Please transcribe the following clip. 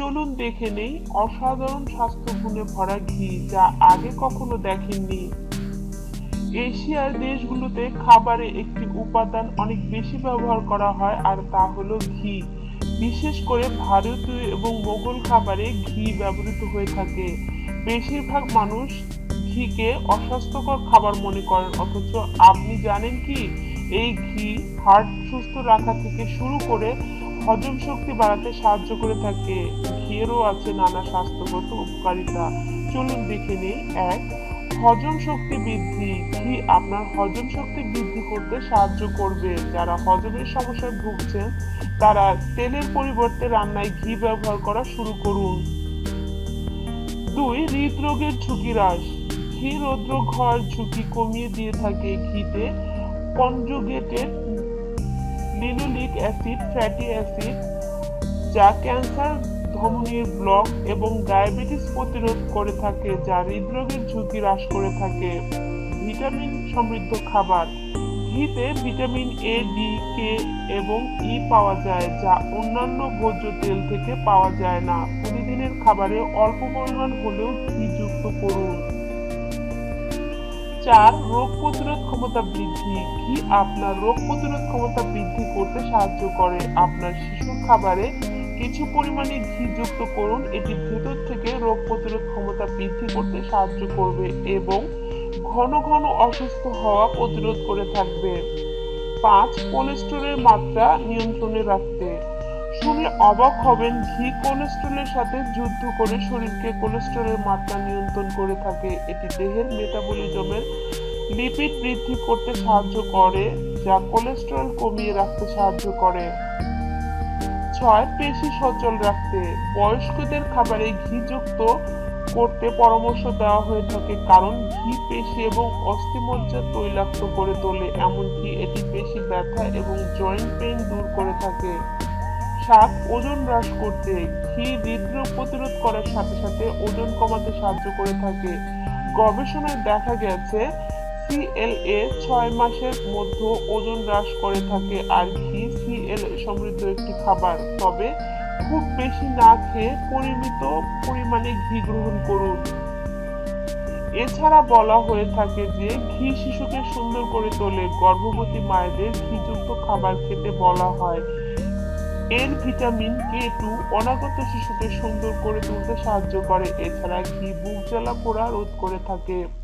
চলুন দেখে নেই অসাধারণ স্বাস্থ্য গুণে ভরা ঘি যা আগে কখনো দেখেননি। এশিয়ার দেশগুলোতে খাবারে একটি উপাদান অনেক বেশি ব্যবহার করা হয়, আর তা হলো ঘি। বিশেষ করে ভারতীয় এবং মোগল খাবারে ঘি ব্যবহৃত হয়ে থাকে। বেশিরভাগ মানুষ ঘিকে অস্বাস্থ্যকর খাবার মনে করেন, অথচ আপনি জানেন কি? এই ঘি হার্ট সুস্থ রাখা থেকে শুরু করে হজম শক্তি বাড়াতে সাহায্য করে থাকে। ঘিয়েরও আছে নানা স্বাস্থ্যগত উপকারিতা। চলুন দেখে নিই এক, হজম শক্তি বৃদ্ধি। ঘি আপনার হজম শক্তি বৃদ্ধি করতে সাহায্য করবে? যারা হজমের সমস্যায় ভুগছেন, তারা তেলের পরিবর্তে রান্নায় ঘি ব্যবহার করা শুরু করুন। দুই, হৃদরোগের ঝুঁকি হ্রাস। ঘি হৃদরোগ হওয়ার ঝুঁকি কমিয়ে দিয়ে থাকে। ঘিতে conjugated linoleic acid fatty acid যা ক্যান্সার ধমনীর ব্লক এবং ডায়াবেটিস প্রতিরোধ করে থাকে, যা হৃদরোগের ঝুঁকি হ্রাস করে থাকে। ভিটামিন সমৃদ্ধ খাবার। ঘিতে ভিটামিন এ ডি কে এবং ই পাওয়া যায়, যা অন্যান্য ভোজ্য তেল থেকে পাওয়া যায় না। প্রতিদিনের খাবারে অল্প পরিমাণ হলেও ঘি যুক্ত করুন। চার, রোগ প্রতিরোধ ক্ষমতা বৃদ্ধি। ঘি আপনার রোগ প্রতিরোধ ক্ষমতা বৃদ্ধি করতে সাহায্য করে আপনার শিশুর খাবারে কিছু পরিমাণে ঘি যুক্ত করুন। এটি ভেতর থেকে রোগ প্রতিরোধ ক্ষমতা বৃদ্ধি করতে সাহায্য করবে এবং ঘন ঘন অসুস্থ হওয়া প্রতিরোধ করে থাকবে। পাঁচ, কোলেস্ট্রলের মাত্রা নিয়ন্ত্রণে রাখতে। শুনে অবাক হবেন, ঘি কোলেস্টেরলের সাথে যুদ্ধ করে শরীরকে কোলেস্ট্রলের মাত্রা নিয়ন্ত্রণ করে থাকে। এটি দেহের মেটাবলিজমের লিপিড বৃদ্ধি করতে সাহায্য করে। যা কোলেস্টেরল কমিয়ে রাখতে সাহায্য করে। ছয়, পেশি সচল রাখতে। বয়স্কদের খাবারে ঘি যুক্ত করতে পরামর্শ দেওয়া হয়ে থাকে কারণ ঘি, পেশি এবং অস্থিমজ্জা তৈলাক্ত করে তোলে, এমনকি এটি পেশি ব্যথা এবং জয়েন্ট পেইন দূর করে থাকে। সাত, ওজন হ্রাস করতে। ঘি হৃদরোগ প্রতিরোধ করার সাথে সাথে ওজন কমাতে সাহায্য করে থাকে। গবেষণায় দেখা গেছে সিএলএ ছয় মাসের মধ্যে ওজন হ্রাস করে থাকে আর ঘি সিএল সমৃদ্ধ একটি খাবার। তবে খুব বেশি না খেয়ে পরিমিত পরিমাণে ঘি গ্রহণ করুন। এছাড়া বলা হয়ে থাকে যে, ঘি শিশুকে সুন্দর করে তোলে। গর্ভবতী মায়েদের ঘিযুক্ত খাবার খেতে বলা হয়। এর ভিটামিন কে টু অনাগত শিশুকে সুন্দর করে তুলতে সাহায্য করে। এছাড়া ঘি বুক জ্বালা পোড়া রোধ করে থাকে।